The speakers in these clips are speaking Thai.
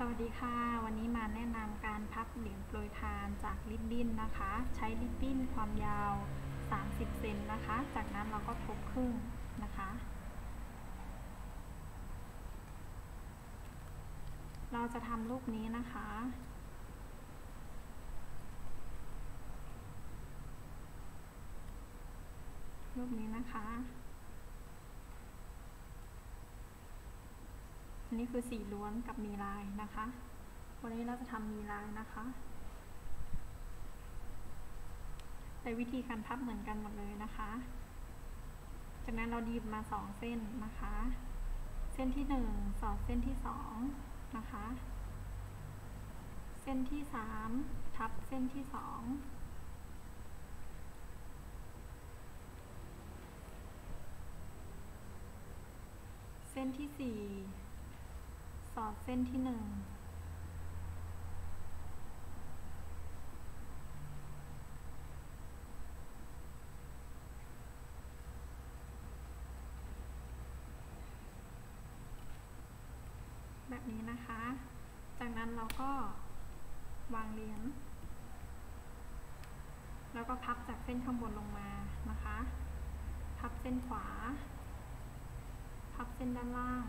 สวัสดีค่ะ วันนี้มาแนะนำการพับเหรียญโปรยทานจากริบบิ้นนะคะ ใช้ริบบิ้นความยาว 30 เซนนะคะ จากนั้นเราก็ทบครึ่งนะคะ เราจะทำรูปนี้นะคะ รูปนี้นะคะ นนี้คือสีล้วนกับมีลายนะคะ วันนี้เราจะทำมีลายนะคะแต่วิธีการพับเหมือนกันหมดเลยนะคะ จากนั้นเราดีบมาสองเส้นนะคะ เส้นที่หนึ่งสอดเส้นที่สองนะคะ เส้นที่สามทับเส้นที่สองเส้นที่สี่ สอดเส้นที่หนึ่งแบบนี้นะคะ จากนั้นเราก็วางเหรียญ แล้วก็พับจากเส้นข้างบนลงมานะคะ พับเส้นขวา พับเส้นด้านล่าง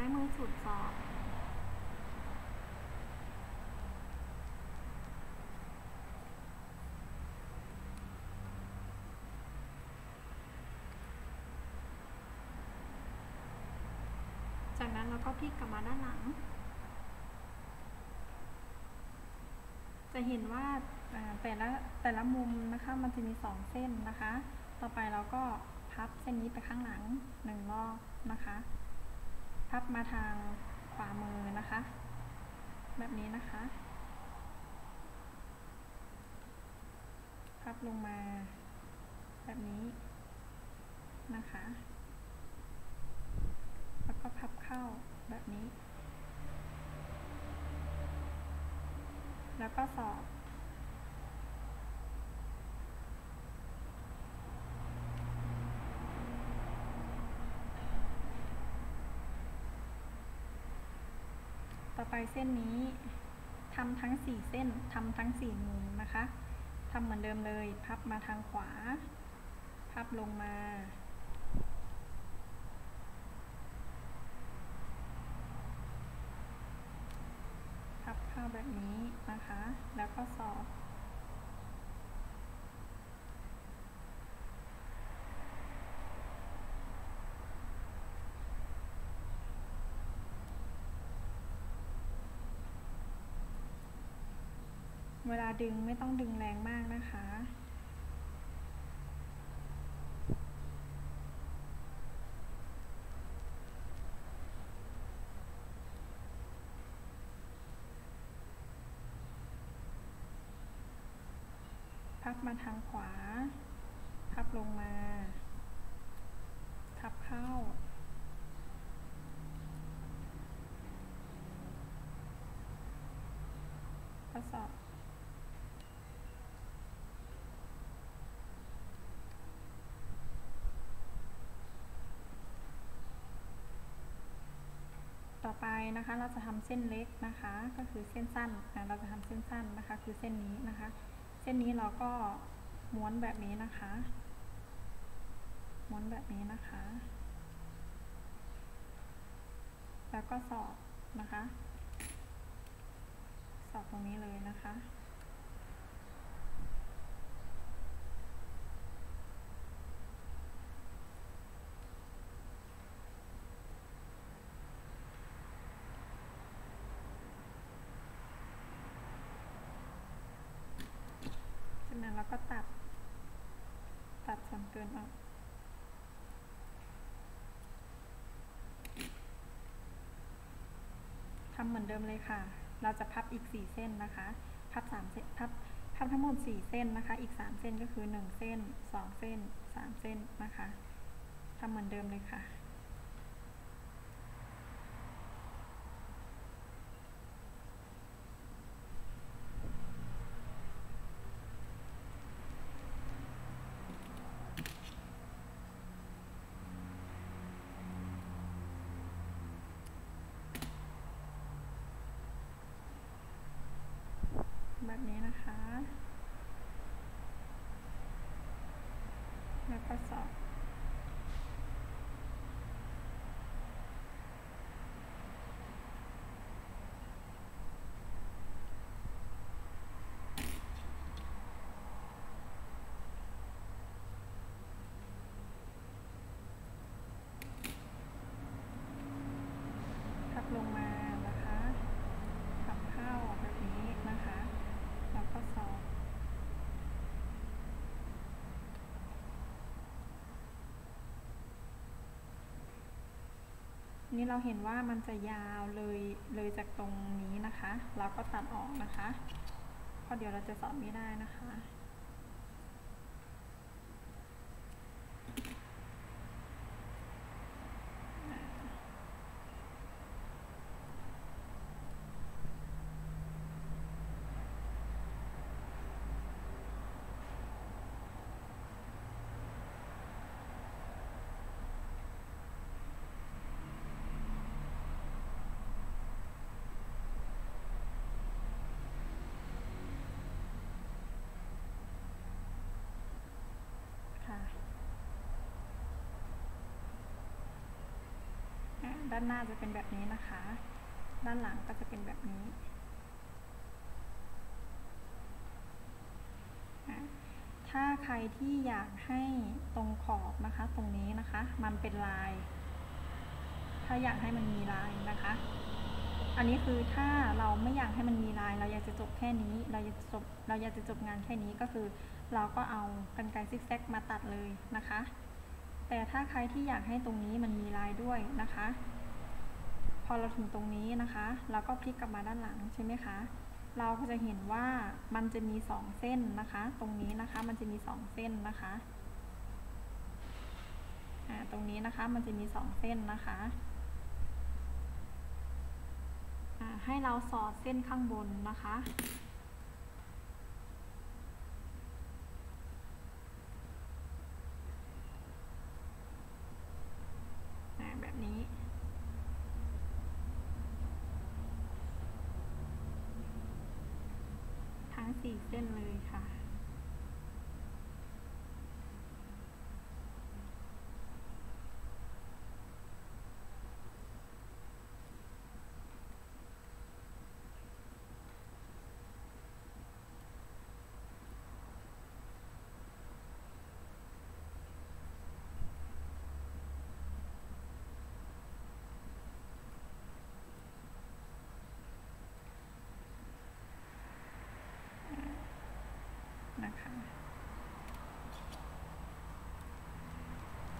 ซ้ายมือสุดสอบจากนั้นเราก็พลิกกลับมาด้านหลัง จะเห็นว่าแต่ละแต่ละมุมนะคะมันจะมีสองเส้นนะคะ ต่อไปเราก็พับเส้นนี้ไปข้างหลังหนึ่งรอบนะคะ พับมาทางขวามือนะคะ แบบนี้นะคะ พับลงมา แบบนี้นะคะ แล้วก็พับเข้าแบบนี้ แล้วก็สอด ไปเส้นนี้ทำทั้ง 4 เส้นทำทั้ง 4 มุมนะคะทำเหมือนเดิมเลย พับมาทางขวา พับลงมา พับเข้าแบบนี้นะคะ แล้วก็สอด เวลาดึงไม่ต้องดึงแรงมากนะคะ พับมาทางขวา พับลงมา พับเข้า ทดสอบ ต่อไป นะคะ เราจะทำเส้นเล็กนะคะ ก็คือเส้นสั้นเราจะทำเส้นสั้นนะคะ คือเส้นนี้นะคะ เส้นนี้เราก็ม้วนแบบนี้นะคะ ม้วนแบบนี้นะคะ แล้วก็สอบนะคะ สอบตรงนี้เลยนะคะ นั้นเราก็ตัด ตัดส่วนเกินออกทำเหมือนเดิมเลยค่ะ เราจะพับอีก 4 เส้นนะคะ พับ3เส้นพับพับทั้งหมด 4 เส้นนะคะ อีก 3 เส้นก็คือ 1 เส้น 2 เส้น 3 เส้นนะคะทำเหมือนเดิมเลยค่ะ นี่เราเห็นว่ามันจะยาวเลยเลยจากตรงนี้นะคะ เราก็ตัดออกนะคะเพราะเดี๋ยวเราจะสอนไม่ได้นะคะค่ะอะ ด้านหน้าจะเป็นแบบนี้นะคะ ด้านหลังก็จะเป็นแบบนี้ ถ้าใครที่อยากให้ตรงขอบนะคะ ตรงนี้นะคะ มันเป็นลาย ถ้าอยากให้มันมีลายนะคะ อันนี้คือถ้าเราไม่อยากให้มันมีลาย เราอยากจะจบแค่นี้ เราอยากจะจบ เราอยากจะจบงานแค่นี้ก็คือ เราก็เอากรรไกรซิกแซกมาตัดเลยนะคะแต่ถ้าใครที่อยากให้ตรงนี้มันมีลายด้วยนะคะ พอเราถึงตรงนี้นะคะเราก็พลิกกลับมาด้านหลังใช่ไหมคะเราก็จะเห็นว่ามันจะมีสองเส้นนะคะ ตรงนี้นะคะมันจะมีสองเส้นนะคะตรงนี้นะคะมันจะมีสองเส้นนะคะให้เราสอดเส้นข้างบนนะคะ อ่าแบบนี้ ทั้งสี่เส้นเลยค่ะ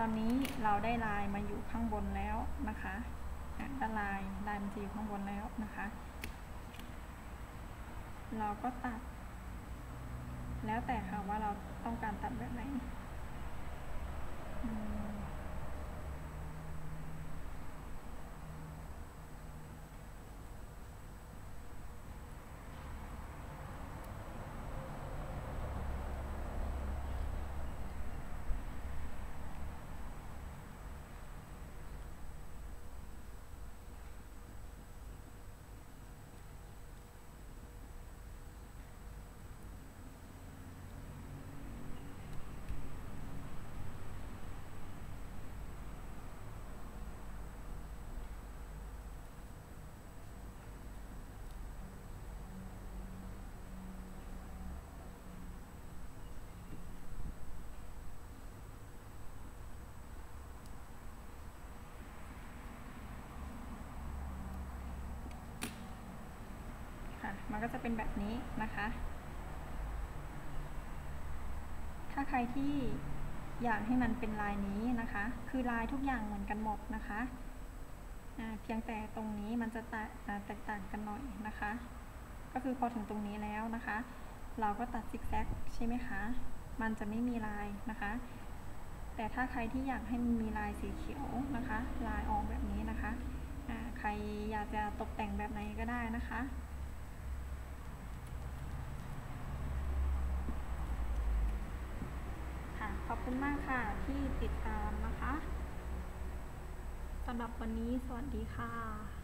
ตอนนี้เราได้ลายมาอยู่ข้างบนแล้วนะคะด้านลายลายมันจะอยู่ข้างบนแล้วนะคะ เราก็ตัด แล้วแต่ค่ะว่าเราต้องการตัดแบบไหนอื มันก็จะเป็นแบบนี้นะคะ ถ้าใครที่อยากให้มันเป็นลายนี้นะคะ คือลายทุกอย่างเหมือนกันหมดนะคะเพียงแต่ตรงนี้มันจะแตกต่างกันหน่อยนะคะ ก็คือพอถึงตรงนี้แล้วนะคะ เราก็ตัดซิกแซกใช่ไหมคะ มันจะไม่มีลายนะคะ แต่ถ้าใครที่อยากให้มันมีลายสีเขียวนะคะ ลายออกแบบนี้นะคะ ใครอยากจะตกแต่งแบบไหนก็ได้นะคะ ค่ะ ขอบ คุณมากค่ะที่ติดตามนะคะสำหรับวันนี้สวัสดีค่ะ